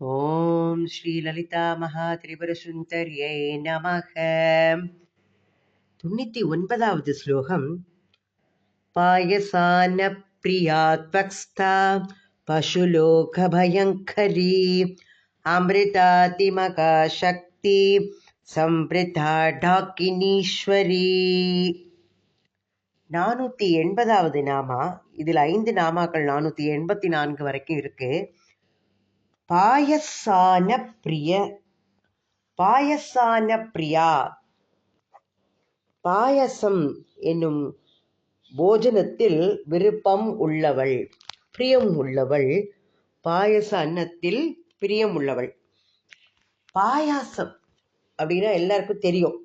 ॐ श्रीललितामहात्रिपुरसुन्दर्यै नमः தொண்ணூத்தி ஒன்பதாவது ஸ்லோகம் பாயசானப்பிரியா त्वक्स्था पशुलोकभयङ्करी अमृतातिमका शक्ति சம்பிரிதா டாக்கினீஸ்வரி நானூத்தி எண்பதாவது நாமா இதுல ஐந்து நாமாக்கள் நானூத்தி எண்பத்தி நான்கு வரைக்கும் இருக்கு பாயசான பிரிய பாயசான பிரியா பாயசம் என்னும் போஜனத்தில் விருப்பம் உள்ளவள் பிரியம் உள்ளவள் பாயச அன்னத்தில் பிரியம் உள்ளவள். பாயாசம் அப்படின்னா எல்லாருக்கும் தெரியும்.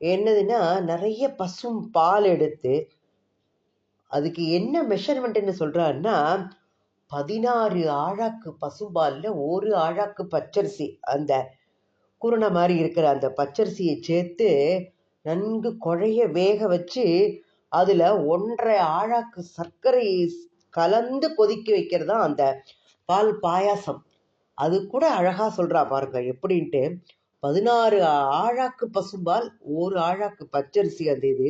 என்னதுன்னா நிறைய பசும் பால் எடுத்து அதுக்கு என்ன மெஷர்மெண்ட்னு சொல்றாருன்னா பதினாறு ஆழாக்கு பசும்பாலில் ஒரு ஆழாக்கு பச்சரிசி. அந்த குருணை மாதிரி இருக்கிற அந்த பச்சரிசியை சேர்த்து நன்கு குழைய வேக வச்சு அதில் ஒன்றரை ஆழாக்கு சர்க்கரையை கலந்து கொதிக்க வைக்கிறது தான் அந்த பால் பாயாசம். அது கூட அழகாக சொல்கிறா பாருங்க எப்படின்ட்டு. பதினாறு ஆழாக்கு பசும்பால் ஒரு ஆழாக்கு பச்சரிசி அந்த இது.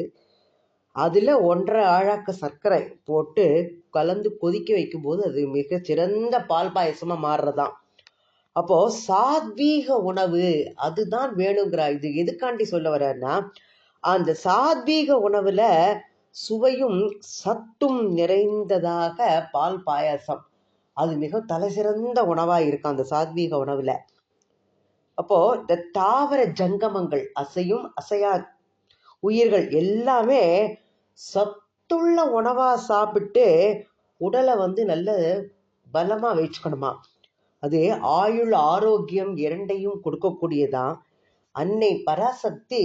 அதில் ஒன்றரை ஆழாக்க சர்க்கரை போட்டு கலந்து கொதிக்க வைக்கும்போது அது மிக சிறந்த பால் பாயசமாக மாறுறதான் அப்போது சாத்வீக உணவு அதுதான் வேணுங்கிறா இது எதுக்காண்டி சொல்ல வரேன்னா அந்த சாத்வீக உணவில் சுவையும் சத்தும் நிறைந்ததாக பால் பாயாசம். அது மிக தலை சிறந்த இருக்கும் அந்த சாத்வீக உணவில். அப்போது இந்த தாவர ஜங்கமங்கள் அசையும் அசையா உயிர்கள் எல்லாமே சத்துள்ள உணவா சாப்பிட்டு உடலை வந்து நல்ல பலமா வச்சுக்கணுமா? அது ஆயுள் ஆரோக்கியம் இரண்டையும் கொடுக்கக்கூடியதான். அன்னை பராசக்தி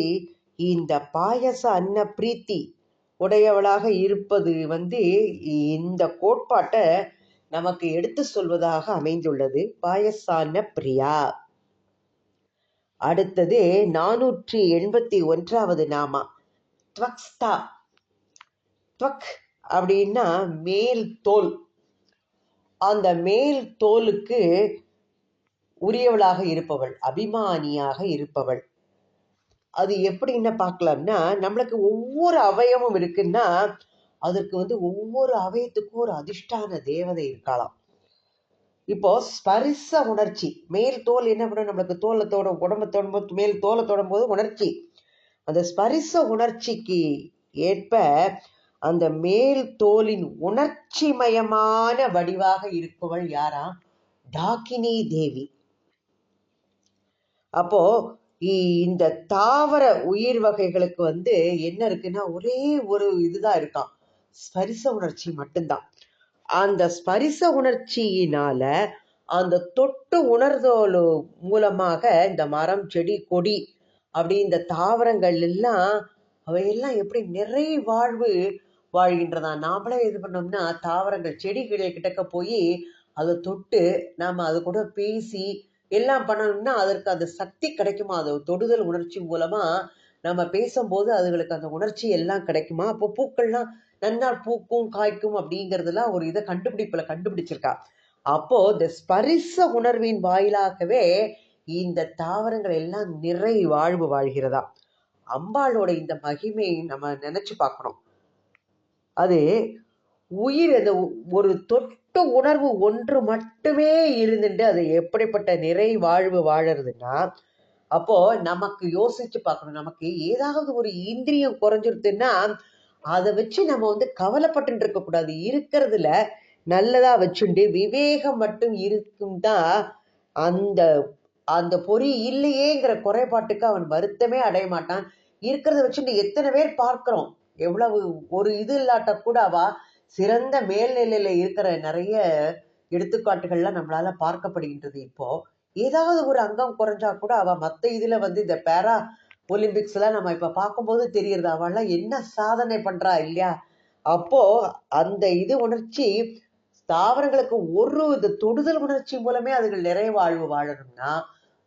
இந்த பாயச அன்ன பிரீத்தி உடையவளாக இருப்பது வந்து இந்த கோட்பாட்டை நமக்கு எடுத்து சொல்வதாக அமைந்துள்ளது. பாயசான பிரியா. அடுத்தது நானூற்றி எண்பத்தி ஒன்றாவது நாமா. த்வக்ஸ்தா. துவக் அப்படின்னா மேல் தோல். அந்த மேல் தோலுக்கு உரியவளாக இருப்பவள் அபிமானியாக இருப்பவள். அது எப்படின்னு பார்க்கலாம்னா நம்மளுக்கு ஒவ்வொரு அவயமும் இருக்குன்னா அதற்கு வந்து ஒவ்வொரு அவயத்துக்கும் ஒரு அதிர்ஷ்டான தேவதை இருக்கலாம். இப்போ ஸ்பரிச உணர்ச்சி. மேல் தோல் என்ன பண்ணும்? நம்மளுக்கு தோலை தோட உடம்பு தொடும்போது மேல் தோலை தொடும் போது உணர்ச்சி. அந்த ஸ்பரிச உணர்ச்சிக்கு ஏற்ப அந்த மேல் தோலின் உணர்ச்சிமயமான வடிவாக இருப்பவள் யாரா? டாக்கினி தேவி. அப்போ இந்த தாவர உயிர் வகைகளுக்கு வந்து என்ன இருக்குன்னா ஒரே ஒரு இதுதான் இருக்கான் ஸ்பரிச உணர்ச்சி மட்டும்தான். அந்த ஸ்பரிச உணர்ச்சியினால அந்த தொட்டு உணர்தோல் மூலமாக இந்த மரம் செடி கொடி அப்படி இந்த தாவரங்கள் எல்லாம் அவையெல்லாம் எப்படி நிறை வாழ்வு வாழ்கின்றதா? நாமளே இது பண்ணோம்னா தாவரங்கள் செடிகள் கிட்டக்க போய் அதை தொட்டு நாம அது கூட பேசி எல்லாம் பண்ணணும்னா அதற்கு அந்த சக்தி கிடைக்குமா? அது தொடுதல் உணர்ச்சி மூலமா நம்ம பேசும்போது அதுகளுக்கு அந்த உணர்ச்சி எல்லாம் கிடைக்குமா? அப்போ பூக்கள்லாம் நன்னா பூக்கும் காய்க்கும் அப்படிங்கிறதுலாம் ஒரு இதை கண்டுபிடிப்புல கண்டுபிடிச்சிருக்கா. அப்போ இந்த ஸ்பரிச உணர்வின் வாயிலாகவே இந்த தாவரங்கள் எல்லாம் நிறை வாழ்வு வாழ்கிறதா? அம்பாளோட இந்த மகிமையை நம்ம நினைச்சு பார்க்கணும். அது உயிர் அது ஒரு தொட்டு உணர்வு ஒன்று மட்டுமே இருந்துட்டு அது எப்படிப்பட்ட நிறை வாழ்வு வாழறதுன்னா அப்போ நமக்கு யோசிச்சு பார்க்கணும். நமக்கு ஏதாவது ஒரு இந்திரியம் குறைஞ்சிருதுன்னா அதை வச்சு நம்ம வந்து கவலைப்பட்டு இருக்க கூடாது. இருக்கிறதுல நல்லதா வச்சுண்டு விவேகம் மட்டும் இருக்கும் தான் அந்த அந்த பொறி இல்லையேங்கிற குறைபாட்டுக்கு அவன் வருத்தமே அடைய மாட்டான். இருக்கிறத வச்சுட்டு எத்தனை பேர் பார்க்கிறோம். எவ்வளவு ஒரு இது இல்லாட்ட கூட அவ சிறந்த மேல்நிலையில இருக்கிற நிறைய எடுத்துக்காட்டுகள்லாம் நம்மளால பார்க்கப்படுகின்றது இப்போ. ஏதாவது ஒரு அங்கம் குறைஞ்சா கூட அவ மத்த இதுல வந்து இந்த பேரா ஒலிம்பிக்ஸ் நம்ம இப்ப பார்க்கும்போது தெரியுது அவள்லாம் என்ன சாதனை பண்றா இல்லையா? அப்போ அந்த இது உணர்ச்சி தாவரங்களுக்கு ஒரு இது தொடுதல் உணர்ச்சி மூலமே அதுகள் நிறைவாழ்வு வாழணும்னா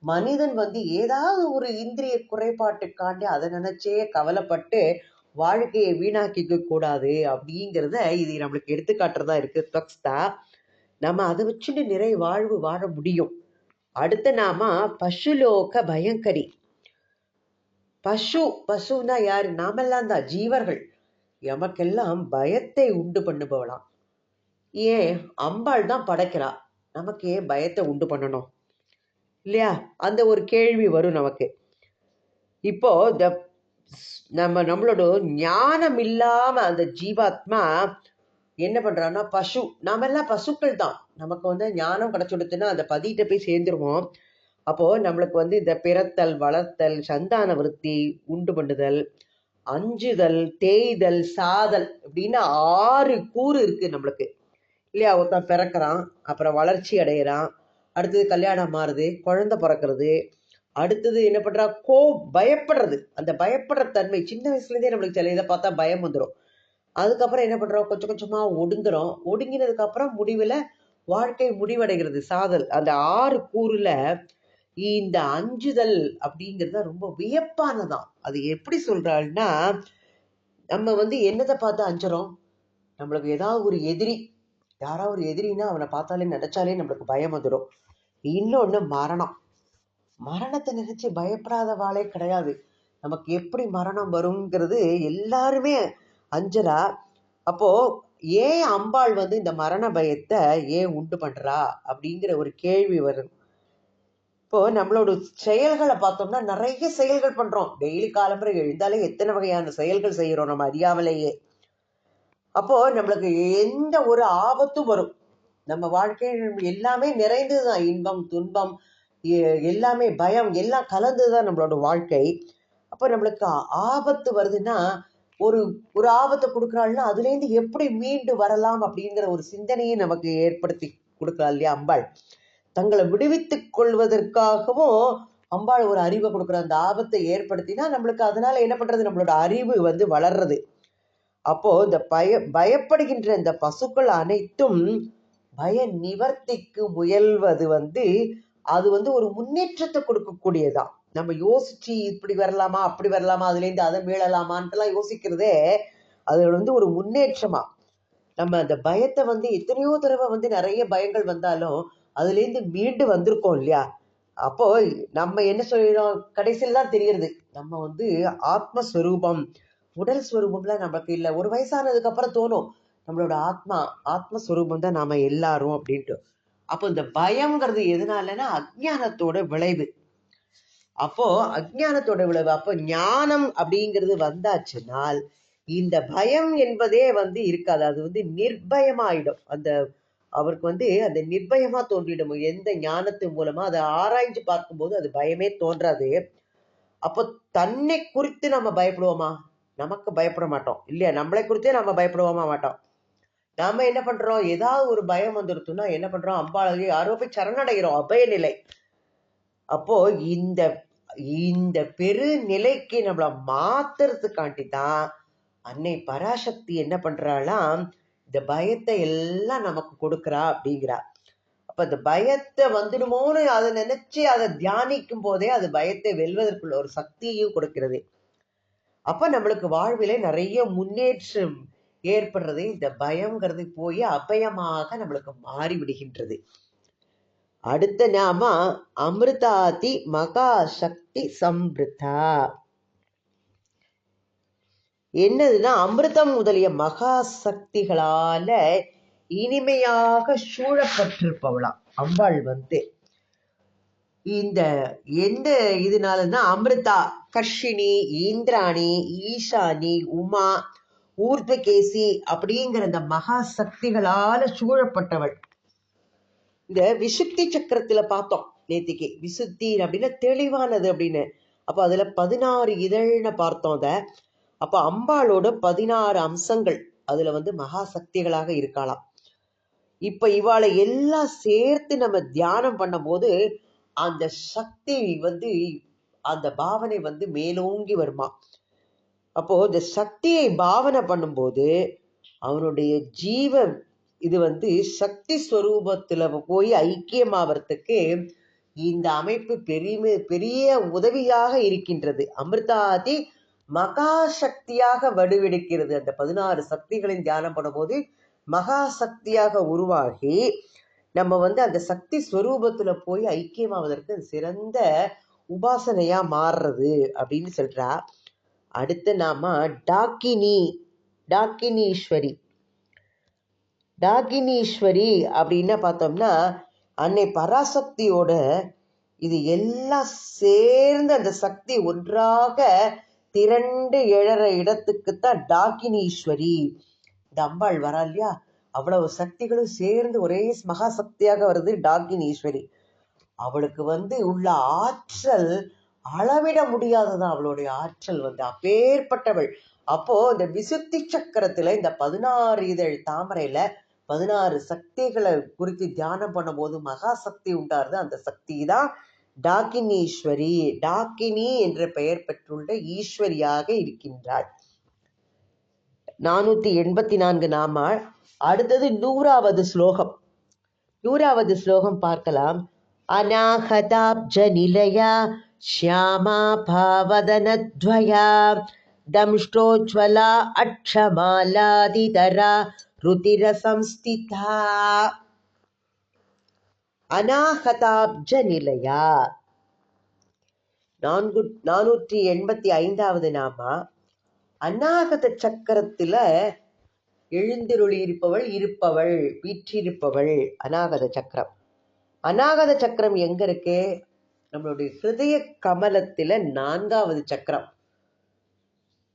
மனிதன் வந்து ஏதாவது ஒரு இந்திரிய குறைபாட்டுக்காண்டி அதை நினைச்சே கவலைப்பட்டு வாழ்க்கையை வீணாக்கிக்க கூடாது அப்படிங்கிறத இது நம்மளுக்கு எடுத்துக்காட்டுறதா இருக்கு. தொக்ஸ்தா நம்ம அதை வச்சுட்டு நிறை வாழ்வு வாழ முடியும். அடுத்த நாம பசுலோக பயங்கரி. பசு பசுனா யாரு? நாமெல்லாம் தான் ஜீவர்கள். எமக்கெல்லாம் பயத்தை உண்டு பண்ணுபவளாம். ஏன்? அம்பாள் தான் படைக்கிறா. நமக்கு ஏன் பயத்தை உண்டு பண்ணணும்? இல்லையா? அந்த ஒரு கேள்வி வரும் நமக்கு. இப்போ இந்த நம்ம நம்மளோட ஞானம் இல்லாம அந்த ஜீவாத்மா என்ன பண்றான்னா பசு நாமெல்லாம் பசுக்கள் தான் நமக்கு வந்து ஞானம் கிடைச்சுடுத்துன்னா அந்த பதிகிட்ட போய் சேர்ந்துருவோம். அப்போ நம்மளுக்கு வந்து இந்த பிறத்தல் வளர்த்தல் சந்தான விருத்தி உண்டு பண்ணுதல் அஞ்சுதல் தேய்தல் சாதல் அப்படின்னு ஆறு கூறு இருக்கு நம்மளுக்கு. இல்லையா? ஒருத்தன் பிறக்கிறான் அப்புறம் வளர்ச்சி அடையிறான் அடுத்தது கல்யாணம் மாறுது குழந்தை பிறக்கிறது அடுத்தது என்ன பண்றா? கோ பயப்படுறது. அந்த பயப்படுற தன்மை சின்ன வயசுலேருந்தே நம்மளுக்கு சில இதை பார்த்தா பயம் வந்துடும் அதுக்கப்புறம் என்ன பண்றோம்? கொஞ்சம் கொஞ்சமா ஒடுங்குறோம். ஒடுங்கினதுக்கு அப்புறம் முடிவுல வாழ்க்கை முடிவடைகிறது. சாதல். அந்த ஆறு கூறுல இந்த அஞ்சுதல் அப்படிங்கிறது ரொம்ப வியப்பானதான். அது எப்படி சொல்றாள்னா நம்ம வந்து என்னத்தை பார்த்து அஞ்சுறோம்? நம்மளுக்கு ஏதாவது ஒரு எதிரி யாராவது ஒரு எதிரின்னா அவனை பார்த்தாலே நினைச்சாலே நம்மளுக்கு பயம் வந்துடும் இன்னொன்னு மரணம். மரணத்தை நினைச்சு பயப்படாத வாளே கிடையாது. நமக்கு எப்படி மரணம் வருங்கிறது எல்லாருமே அஞ்சரா அப்போ ஏன் அம்பாள் வந்து இந்த மரண பயத்தை ஏன் உண்டு பண்றா? அப்படிங்கிற ஒரு கேள்வி வரும். இப்போ நம்மளோட செயல்களை பார்த்தோம்னா நிறைய செயல்கள் பண்றோம். டெய்லி காலம்பரை எழுந்தாலே எத்தனை வகையான செயல்கள் செய்யறோம் நம்ம அறியாமலேயே. அப்போ நம்மளுக்கு எந்த ஒரு ஆபத்தும் வரும். நம்ம வாழ்க்கையில் எல்லாமே நிறைந்ததுதான். இன்பம் துன்பம் எல்லாமே பயம் எல்லாம் கலந்து தான் நம்மளோட வாழ்க்கை. அப்போ நம்மளுக்கு ஆபத்து வருதுன்னா ஒரு ஒரு ஆபத்தை கொடுக்குறாள்னா அதுலேருந்து எப்படி மீண்டு வரலாம் அப்படிங்கிற ஒரு சிந்தனையை நமக்கு ஏற்படுத்தி கொடுக்குறாள் இல்லையா அம்பாள். தங்களை விடுவித்துக் கொள்வதற்காகவும் அம்பாள் ஒரு அறிவை கொடுக்குற அந்த ஆபத்தை ஏற்படுத்தினா நம்மளுக்கு அதனால என்ன பண்றது? நம்மளோட அறிவு வந்து வளர்றது. அப்போ இந்த பய பயப்படுகின்ற இந்த பசுக்கள் அனைத்தும் பய நிவர்த்திக்கு முயல்வது வந்து அது வந்து ஒரு முன்னேற்றத்தை கொடுக்கக்கூடியதான் நம்ம யோசிச்சு இப்படி வரலாமா அப்படி வரலாமா அதுலேருந்து அதை மீளலாமான்ட்டுலாம் யோசிக்கிறதே அது வந்து ஒரு முன்னேற்றமா? நம்ம அந்த பயத்தை வந்து எத்தனையோ தடவை வந்து நிறைய பயங்கள் வந்தாலும் அதுலேருந்து மீண்டு வந்திருக்கோம் இல்லையா? அப்போ நம்ம என்ன சொல்லிடும் கடைசியில் தான் தெரியறது. நம்ம வந்து ஆத்மஸ்வரூபம். உடல் ஸ்வரூபம்லாம் நமக்கு இல்லை. ஒரு வயசானதுக்கு அப்புறம் தோணும். நம்மளோட ஆத்மா ஆத்மஸ்வரூபம் தான் நாம எல்லாரும் அப்படின்ட்டு. அப்போ இந்த பயம்ங்கிறது எதனாலன்னா அஜ்ஞானத்தோட விளைவு. அப்போ அஜ்ஞானத்தோட விளைவு. அப்போ ஞானம் அப்படிங்கிறது வந்தாச்சுனால் இந்த பயம் என்பதே வந்து இருக்காது. அது வந்து நிர்பயமாயிடும். அந்த அவருக்கு வந்து அந்த நிர்பயமா தோன்றிடும். எந்த ஞானத்து மூலமா அதை ஆராய்ஞ்சு பார்க்கும்போது அது பயமே தோன்றாது. அப்போ தன்னை குறித்து நம்ம பயப்படுவோமா? நமக்கு பயப்பட மாட்டோம். இல்லையா? நம்மளை குறித்தே நம்ம பயப்படுவோமா மாட்டோம்? நாம என்ன பண்றோம்? ஏதாவது ஒரு பயம் வந்துருத்துன்னா என்ன பண்றோம்? அம்பாளையே யாரோ போய் சரணடைகிறோம். அபய நிலை. அப்போ இந்த இந்த பெரு நிலைக்கு நம்மள மாத்துறதுக்காண்டி தான் அன்னை பராசக்தி என்ன பண்றாளாம் இந்த பயத்தை எல்லாம் நமக்கு கொடுக்குறா அப்படிங்கிறா. அப்ப இந்த பயத்தை வந்துடுமோன்னு அதை நினைச்சு அதை தியானிக்கும் போதே அது பயத்தை வெல்வதற்குள்ள ஒரு சக்தியையும் கொடுக்கிறது. அப்ப நம்மளுக்கு வாழ்விலே நிறைய முன்னேற்றம் ஏற்படுறது இந்த பயம்ங்கிறது போய் அபயமாக நம்மளுக்கு மாறி விடுகின்றது அடுத்த நாம அமிர்தாதி மகா சக்தி சம்பிருத்தா என்னதுன்னா அமிர்தம் முதலிய மகா சக்திகளால இனிமையாக சூழப்பட்டிருப்பவளாம் அம்பாள் வந்து. இந்த எந்த இதனாலன்னா அமிர்தா கர்ஷினி இந்திராணி ஈசானி உமா ஊர்தகேசி அப்படிங்கிற இந்த மகா சக்திகளால சூழப்பட்டவள். இந்த விசுத்தி சக்கரத்துல பார்த்தோம் நேத்திக்கு. விசுத்தி அப்படின்னா தெளிவானது அப்படின்னு. அப்ப அதுல பதினாறு இதழ்னு பார்த்தோம் அத. அப்ப அம்பாளோட பதினாறு அம்சங்கள் அதுல வந்து மகா சக்திகளாக இருக்கலாம் இப்ப இவாளை எல்லாம் சேர்த்து நம்ம தியானம் பண்ணும்போது அந்த சக்தி வந்து அந்த பாவனை வந்து மேலோங்கி வருமா? அப்போ இந்த சக்தியை பாவனை பண்ணும்போது அவனுடைய ஜீவ இது வந்து சக்தி ஸ்வரூபத்துல போய் ஐக்கியமாவறதுக்கு இந்த அமைப்பு பெரிய பெரிய உதவியாக இருக்கின்றது. அமிர்தாதி மகா சக்தியாக வடிவெடுக்கிறது அந்த பதினாறு சக்திகளின் தியானம் பண்ணும்போது மகா சக்தியாக உருவாகி நம்ம வந்து அந்த சக்தி ஸ்வரூபத்துல போய் ஐக்கியமாவதற்கு அது சிறந்த உபாசனையா மாறுறது அப்படின்னு சொல்றா. அடுத்து நாம டாக்கினி டாக்கினீஸ்வரி. டாகினீஸ்வரி அப்படின்னு பார்த்தோம்னா அன்னை பராசக்தியோட இது எல்லாம் சேர்ந்து அந்த சக்தி ஒன்றாக திரண்டு எழற இடத்துக்கு தான் டாகினீஸ்வரி இந்த அம்பாள் வரா இல்லையா? அவ்வளவு சக்திகளும் சேர்ந்து ஒரே மகா சக்தியாக வருது டாகினீஸ்வரி அவளுக்கு வந்து உள்ள ஆற்றல் அளவிட முடியாததான் அவளுடைய ஆற்றல் வந்து அப்பேற்பட்டவள். அப்போ இந்த விசுத்தி சக்கரத்துல இந்த பதினாறு இதழ் தாமரையில பதினாறு சக்திகளை குறித்து தியானம் பண்ணும்போது மகா சக்தி உண்டாருது அந்த சக்தி தான் டாக்கினீஸ்வரி. டாக்கினி என்ற பெயர் பெற்றுள்ள ஈஸ்வரியாக இருக்கின்றாள். நானூத்தி எண்பத்தி நான்கு நாம அடுத்தது நூறாவது ஸ்லோகம். நூறாவது ஸ்லோகம் பார்க்கலாம். அநாகதாப்ஜ நிலையா ஷியாமா பாவதனத்வயா दंष्टोज्ज्वला अक्षमालादितरा रुतिरसंस्थिता அநாகதாப்ஜ நிலையா நான்கு நானூற்றி எண்பத்தி ஐந்தாவது நாமா அநாகத சக்கரத்துல எழுந்திருளி இருப்பவள் இருப்பவள் வீற்றிருப்பவள் அநாகத சக்கரம் அநாகத சக்கரம் எங்க இருக்கு நம்மளுடைய ஹிருதய கமலத்தில் நான்காவது சக்கரம்.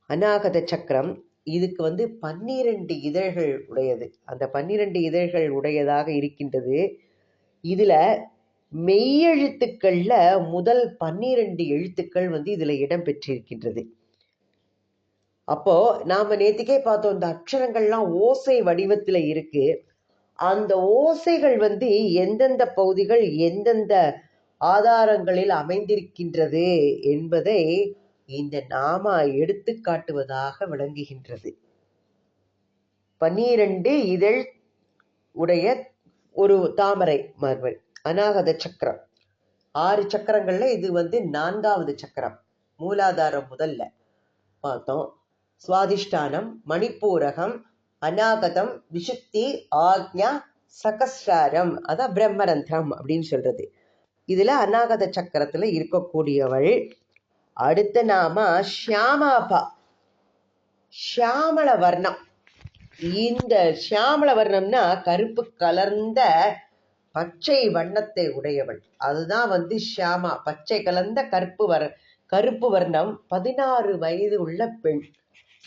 அநாகத சக்கரம் இதுக்கு வந்து பன்னிரண்டு இதழ்கள் உடையது. அந்த பன்னிரண்டு இதழ்கள் உடையதாக இருக்கின்றது. இதில் மெய்யெழுத்துக்களில் முதல் பன்னிரண்டு எழுத்துக்கள் வந்து இதில் இடம் பெற்றிருக்கின்றது. நாம் நேற்றுக்கே பார்த்தோம் இந்த அக்ஷரங்கள்லாம் ஓசை வடிவத்தில் இருக்குது அந்த ஓசைகள் வந்து எந்தெந்த பகுதிகள் எந்தெந்த ஆதாரங்களில் அமைந்திருக்கின்றது என்பதை இந்த நாமா எடுத்துக்காட்டுவதாக விளங்குகின்றது. பன்னிரண்டு இதழ் உடைய ஒரு தாமரை மார்பல் அநாகத சக்கரம். ஆறு சக்கரங்கள்ல இது வந்து நான்காவது சக்கரம் மூலாதாரம் முதல்ல. பார்த்தோம். சுவாதிஷ்டானம் மணிப்பூரகம் அநாகதம் விசுத்தி ஆக்ஞா சகஸ்ராரம். அதான் பிரம்மரந்திரம் அப்படின்னு சொல்றது. இதுல அநாகத சக்கரத்துல இருக்கக்கூடியவள். அடுத்த நாம ஷியாமாபா. ஷியாமள வர்ணம். இந்த ஷியாமள வர்ணம்னா கருப்பு கலர்ந்த பச்சை வண்ணத்தை உடையவள். அதுதான் வந்து ஷியாமா. பச்சை கலந்த கருப்பு வர கருப்பு வர்ணம். பதினாறு வயது உள்ள பெண்.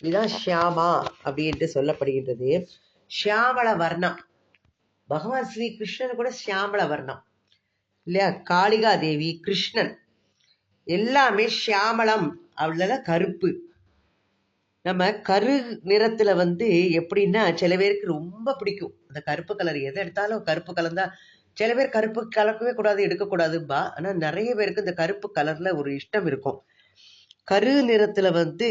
இதுதான் ஷியாமா அப்படி என்று சொல்லப்படுகின்றது. ஷியாமள வர்ணம். பகவான் ஸ்ரீ கிருஷ்ணன் கூட ஷியாமள வர்ணம். இல்லையா? காளிகா தேவி கிருஷ்ணன். எல்லாமே ஷியாமளம் அவ்வளோ கருப்பு. நம்ம கரு நிறத்துல வந்து எப்படின்னா சில பேருக்கு ரொம்ப பிடிக்கும். அந்த கருப்பு கலர் எதை எடுத்தாலும் கருப்பு கலர் தான். சில பேர் கருப்பு கலக்கவே கூடாது எடுக்கக்கூடாதும்பா. ஆனால் நிறைய பேருக்கு இந்த கருப்பு கலர்ல ஒரு இஷ்டம் இருக்கும். கரு நிறத்துல வந்து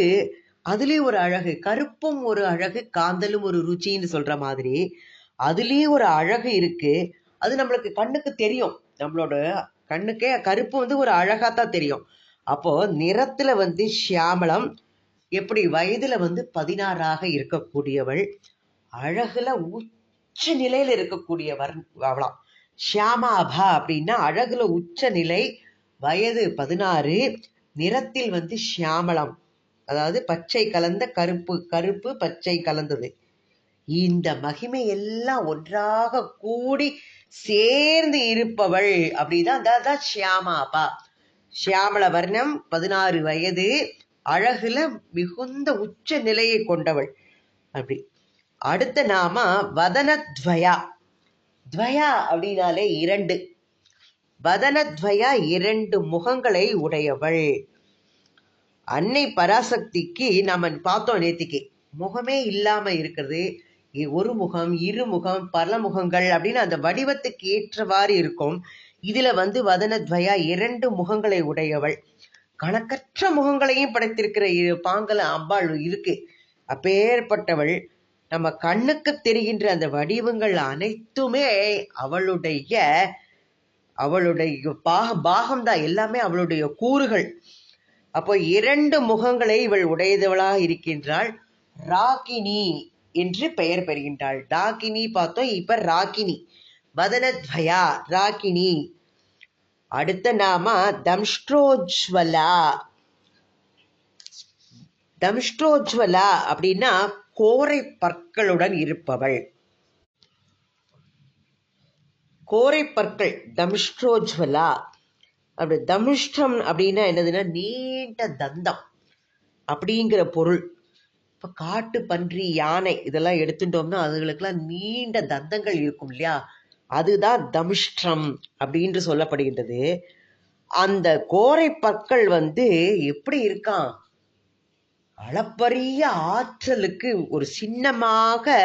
அதுலேயும் ஒரு அழகு கருப்பும் ஒரு அழகு காந்தலும் ஒரு ருச்சின்னு சொல்கிற மாதிரி. அதுலேயும் ஒரு அழகு இருக்கு. அது நம்மளுக்கு கண்ணுக்கு தெரியும். நம்மளோட கண்ணுக்கே கருப்பு வந்து ஒரு அழகா தான் தெரியும். அப்போ நிறத்துல வந்து ஷியாமளம் எப்படி வயதுல வந்து பதினாறாக இருக்கக்கூடியவள் அழகுல உச்ச நிலையில இருக்கக்கூடியவர் அவளாம். ஷியாமாபா அப்படின்னா அழகுல உச்ச நிலை வயது பதினாறு நிறத்தில் வந்து ஷியாமளம். அதாவது பச்சை கலந்த கருப்பு கருப்பு பச்சை கலந்தது. இந்த மகிமை எல்லாம் ஒன்றாக கூடி சேர்ந்து இருப்பவள் அப்படிதான் அதான் ஷியாமாபா ஷியாமள வர்ணம் பதினாறு வயது அழகுல மிகுந்த உச்ச நிலையை கொண்டவள். அப்படி. அடுத்த நாம வதனத்வயா. துவயா அப்படின்னாலே இரண்டு. வதனத்வயா இரண்டு முகங்களை உடையவள். அன்னை பராசக்திக்கு நம்ம பார்த்தோம் நேத்திக்கு. முகமே இல்லாம இருக்கிறது. ஒரு முகம் இரு முகம் பல முகங்கள் அப்படின்னு அந்த வடிவத்துக்கு ஏற்றவாறு இருக்கும். இதுல வந்து வதனத்வயா இரண்டு முகங்களை உடையவள். கணக்கற்ற முகங்களையும் படைத்திருக்கிற பாங்கல அம்பாள் இருக்கு. அப்பேற்பட்டவள். நம்ம கண்ணுக்கு தெரிகின்ற அந்த வடிவங்கள் அனைத்துமே அவளுடைய அவளுடைய பாக பாகம்தான். எல்லாமே அவளுடைய கூறுகள். அப்போ இரண்டு முகங்களை இவள் உடையதவளாக இருக்கின்றாள். ராகினி. என்று பெயர் பெறுகின்றாள். ராகினி பார்த்தோம். இப்ப ராகினி வதனத்வயா ராகினி அடுத்த நாம தம்ஷ்ட்ரோஜ்வலா தம்ஷ்ட்ரோஜ்வலா அப்படின்னா கோரை பற்களுடன் இருப்பவள். கோரை பற்கள் தம்ஷ்ட்ரோஜ்வலா அப்படி தம்ஷ்டம் அப்படின்னா என்னதுன்னா நீண்ட தந்தம் அப்படிங்கிற பொருள். இப்போ காட்டு பன்றி யானை இதெல்லாம் எடுத்துட்டோம்னா அதுகளுக்கெல்லாம் நீண்ட தந்தங்கள் இருக்கும் இல்லையா? அதுதான் தமிஷ்டம் அப்படின்னு சொல்லப்படுகின்றது. அந்த கோரை பற்கள் வந்து எப்படி இருக்கான் அளப்பரிய ஆற்றலுக்கு ஒரு சின்னமாக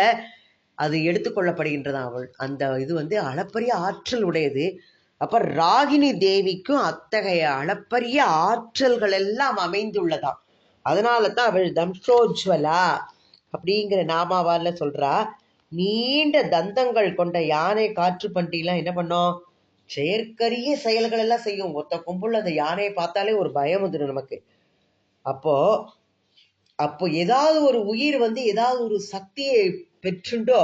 அது எடுத்துக்கொள்ளப்படுகின்றது அவள். அந்த இது வந்து அளப்பரிய ஆற்றல் உடையது. அப்ப ராகினி தேவிக்கும் அத்தகைய அளப்பரிய ஆற்றல்கள் எல்லாம் அமைந்துள்ளதாம். அதனால தான் அவள் தம்சோஜ்வலா அப்படிங்கிற நாமாவால சொல்றா. நீண்ட தந்தங்கள் கொண்ட யானை காற்று பண்டிலாம் என்ன பண்ணோம்? செயற்கரிய செயல்கள் எல்லாம் செய்யும். ஒத்த கும்பல் அந்த யானையை பார்த்தாலே ஒரு பயம் வந்துடும் நமக்கு. அப்போ அப்போ ஏதாவது ஒரு உயிர் வந்து ஏதாவது ஒரு சக்தியை பெற்றுண்டோ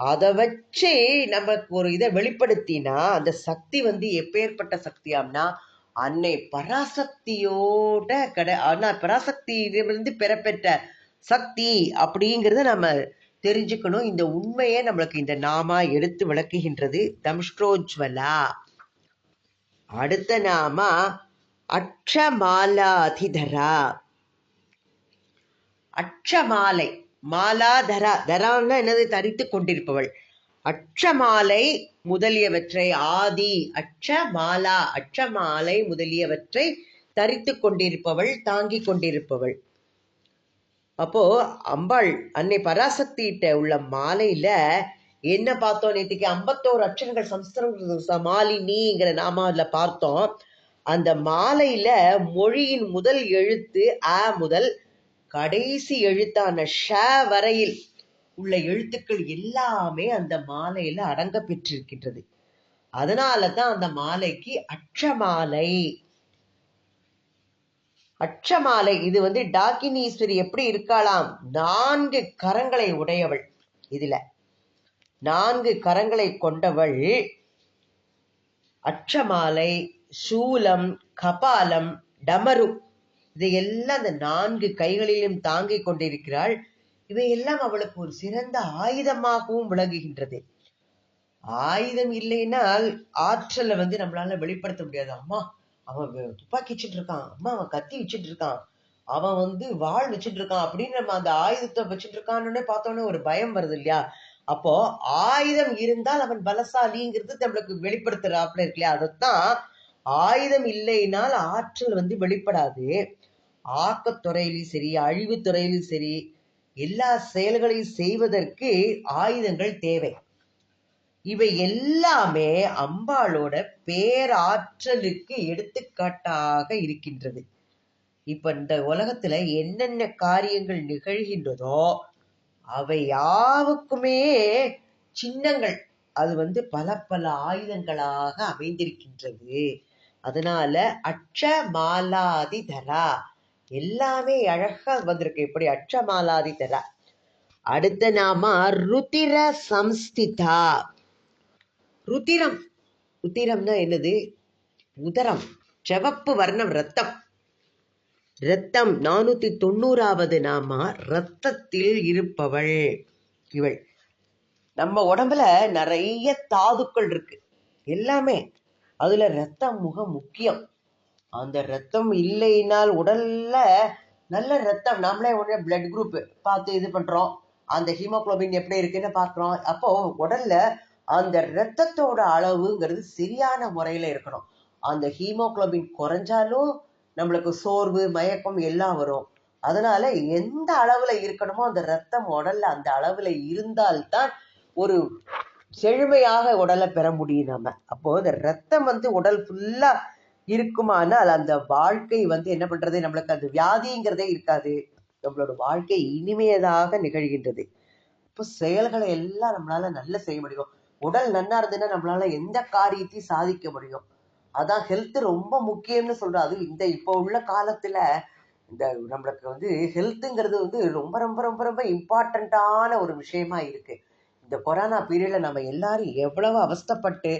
அதை வச்சு நமக்கு ஒரு இதை வெளிப்படுத்தினா அந்த சக்தி வந்து எப்பேற்பட்ட சக்தியாம்னா அன்னை பராசக்தியோட கட ஆனா பராசக்தியிலிருந்து பெறப்பெற்ற சக்தி அப்படிங்கிறத நம்ம தெரிஞ்சுக்கணும். இந்த உண்மையை நம்மளுக்கு இந்த நாமா எடுத்து விளக்குகின்றது தம்ஷ்ட்ரோஜ்வலா அடுத்த நாமா அக்ஷமாலாதிதரா அட்சமாலை மாலாதரா. தரான்னா என்னது? தரித்து கொண்டிருப்பவள். அச்சமாலை முதலியவற்றை ஆதி அட்சமாலா அச்சமாலை முதலியவற்றை தரித்து கொண்டிருப்பவள் தாங்கிக் கொண்டிருப்பவள். அப்போ அம்பாள் அன்னை பராசக்திகிட்ட உள்ள மாலையில என்ன பார்த்தோம் நேற்றுக்கு ஐம்பத்தோரு அட்சரங்கள் சம்ஸ்கிருத சமாலினிங்கிற நாம அதில் பார்த்தோம். அந்த மாலையில மொழியின் முதல் எழுத்து அ முதல் கடைசி எழுத்தான ஷ வரையில் உள்ள எழுத்துக்கள் எல்லாமே அந்த மாலையில அடங்க பெற்றிருக்கின்றது. அதனால தான் அந்த மாலைக்கு அச்சமாலை அச்சமாலை இது வந்து டாக்கினீஸ்வரி எப்படி இருக்காளாம்? நான்கு கரங்களை உடையவள் இதுல. நான்கு கரங்களை கொண்டவள் அச்சமாலை சூலம் கபாலம் டமரு. இதையெல்லாம் அந்த நான்கு கைகளிலும் தாங்கிக் கொண்டிருக்கிறாள். இவையெல்லாம் அவளுக்கு ஒரு சிறந்த ஆயுதமாகவும் விளங்குகின்றது. ஆயுதம் இல்லைனால் ஆற்றலை வந்து நம்மளால வெளிப்படுத்த முடியாது. அம்மா அவன் துப்பாக்கி வச்சுட்டு இருக்கான். அம்மா அவன் கத்தி வச்சுட்டு இருக்கான். அவன் வந்து வாழ் வச்சுட்டு இருக்கான் அப்படின்னு நம்ம அந்த ஆயுதத்தை வச்சுட்டு இருக்கான்னு பார்த்தோன்னே ஒரு பயம் வருது இல்லையா? அப்போ ஆயுதம் இருந்தால் அவன் பலசாலிங்கிறது நம்மளுக்கு வெளிப்படுத்துறாப்புல இருக்கு இல்லையா? அதைத்தான் ஆயுதம் இல்லைனால் ஆற்றல் வந்து வெளிப்படாது. ஆக்கத்துறையிலும் சரி அழிவுத்துறையிலும் சரி எல்லா செயல்களையும் செய்வதற்கு ஆயுதங்கள் தேவை. இவை எல்லாமே அம்பாளோட பேராற்றலுக்கு எடுத்துக்காட்டாக இருக்கின்றது. இப்ப இந்த உலகத்துல என்னென்ன காரியங்கள் நிகழ்கின்றதோ அவை யாவுக்குமே சின்னங்கள். அது வந்து பல பல ஆயுதங்களாக அமைந்திருக்கின்றது. அதனால அட்சமாலாதி தரா எல்லாமே அழகா வந்திருக்கு. இப்படி அச்சமாலாதி தர அடுத்த நாம ருத்திர சம்ஸ்திதா. ருத்திரம். ருத்திரம்னா என்னது? உதரம். சிவப்பு வர்ணம் ரத்தம் ரத்தம் நானூத்தி தொண்ணூறாவது நாமா ரத்தத்தில் இருப்பவள். இவள். நம்ம உடம்புல நிறைய தாதுக்கள் இருக்கு. எல்லாமே. அதுல ரத்தம் முகம் முக்கியம். அந்த ரத்தம் இல்லைனால் உடல்ல நல்ல ரத்தம். நம்மளே உடனே பிளட் குரூப் பார்த்து இது பண்றோம். அந்த ஹீமோகுளோபின் எப்படி இருக்குன்னு பார்க்குறோம். அப்போ உடல்ல அந்த ரத்தத்தோட அளவுங்கிறது சரியான முறையில இருக்கணும். அந்த ஹீமோகுளோபின் குறைஞ்சாலும் நம்மளுக்கு சோர்வு மயக்கம் எல்லாம் வரும். அதனால எந்த அளவுல இருக்கணுமோ அந்த ரத்தம் உடல்ல அந்த அளவுல இருந்தால்தான் ஒரு செழுமையாக உடலை பெற முடியும் நம்ம அப்போ இந்த ரத்தம் வந்து உடல் ஃபுல்லா இருக்குமானால் அந்த வாழ்க்கை வந்து என்ன பண்றது? நம்மளுக்கு அந்த வியாதிங்கிறதே இருக்காது. நம்மளோட வாழ்க்கை இனிமையதாக நிகழ்கின்றது. இப்போ செயல்களை எல்லாம் நம்மளால நல்ல செய்ய முடியும். உடல் நன்னா இருந்ததுன்னா நம்மளால எந்த காரியத்தையும் சாதிக்க முடியும். அதான் ஹெல்த் ரொம்ப முக்கியம்னு சொல்றோம் அதுவும் இந்த இப்போ உள்ள காலத்துல இந்த நம்மளுக்கு வந்து ஹெல்த்துங்கிறது வந்து ரொம்ப ரொம்ப ரொம்ப ரொம்ப இம்பார்ட்டண்ட்டான ஒரு விஷயமா இருக்கு. இந்த கொரோனா பீரியடில் நம்ம எல்லாரும் எவ்வளவு அவஸ்தைப்பட்டு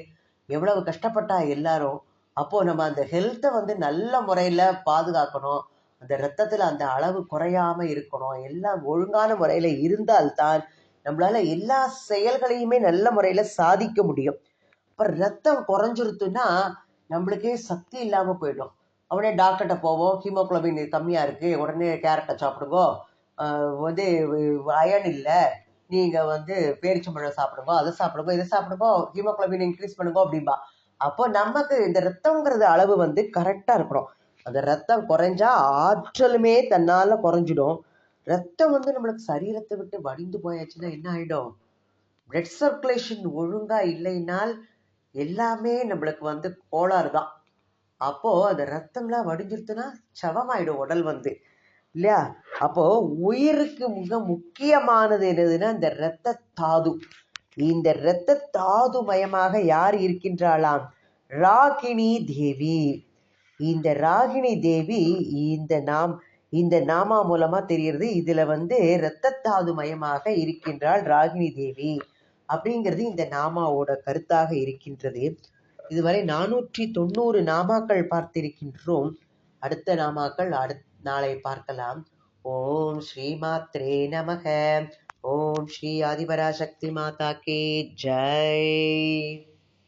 எவ்வளவு கஷ்டப்பட்டா எல்லாரும் அப்போது நம்ம அந்த ஹெல்த்தை வந்து நல்ல முறையில் பாதுகாக்கணும். அந்த ரத்தத்தில் அந்த அளவு குறையாம இருக்கணும். எல்லாம் ஒழுங்கான முறையில் இருந்தால்தான் நம்மளால எல்லா செயல்களையுமே நல்ல முறையில் சாதிக்க முடியும். இப்போ ரத்தம் குறைஞ்சிருத்துன்னா நம்மளுக்கே சக்தி இல்லாமல் போயிடும். உடனே டாக்டர்கிட்ட போவோம். ஹீமோகுளோபின் கம்மியாக இருக்குது உடனே கேரட்டை சாப்பிடுங்கோ. வந்து அயன் இல்லை. நீங்கள் வந்து பேரிச்சம்பழம் சாப்பிடுங்க. அதை சாப்பிடுங்க. இதை சாப்பிடுங்க. ஹீமோக்ளோபின் இன்க்ரீஸ் பண்ணுங்க அப்படிம்பா. அப்போ நமக்கு இந்த ரத்தங்கிறது அளவு வந்து கரெக்டாக இருக்கணும். அந்த ரத்தம் குறைஞ்சா ஆற்றலுமே தன்னால் குறைஞ்சிடும். ரத்தம் வந்து நம்மளுக்கு சரீரத்தை விட்டு வடிந்து போயாச்சுன்னா என்ன ஆகிடும் பிளட் சர்க்குலேஷன் ஒழுங்காக இல்லைனால் எல்லாமே நம்மளுக்கு வந்து கோளாறு தான். அப்போ அந்த ரத்தம்லாம் வடிஞ்சிருச்சுன்னா சவமாயிடும் உடல் வந்து. இல்லையா? அப்போ உயிருக்கு மிக முக்கியமானது என்னதுன்னா இந்த இரத்த தாது. இந்த இரத்த தாது மயமாக யார் இருக்கின்றாளாம்? ராகிணி தேவி. இந்த ராகினி தேவி இந்த நாம் இந்த நாமா மூலமா தெரியறது இதுல வந்து இரத்த தாது மயமாக இருக்கின்றாள் ராகினி தேவி அப்படிங்கிறது இந்த நாமாவோட கருத்தாக இருக்கின்றது. இதுவரை நானூற்றி தொண்ணூறு நாமாக்கள் பார்த்திருக்கின்றோம். அடுத்த நாமாக்கள் அடுத் நாளை பார்க்கலாம். ஓம் ஸ்ரீ மாத்ரே நமக. ஓம் ஸ்ரீ ஆதிபராசக்தி மாதா கே ஜெய்